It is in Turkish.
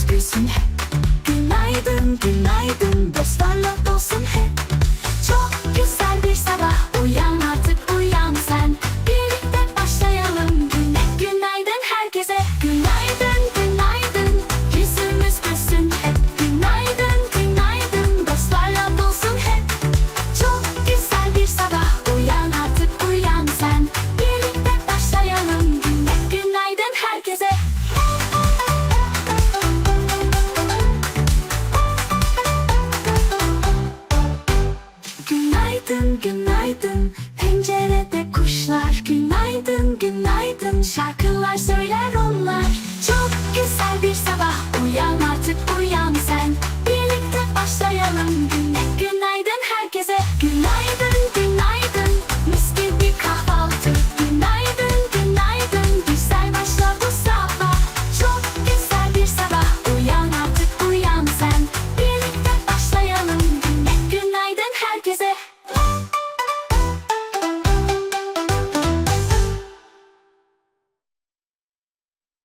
herkes Günaydın, günaydın Dostlarla dolsun. Günaydın günaydın. Şarkılar söyler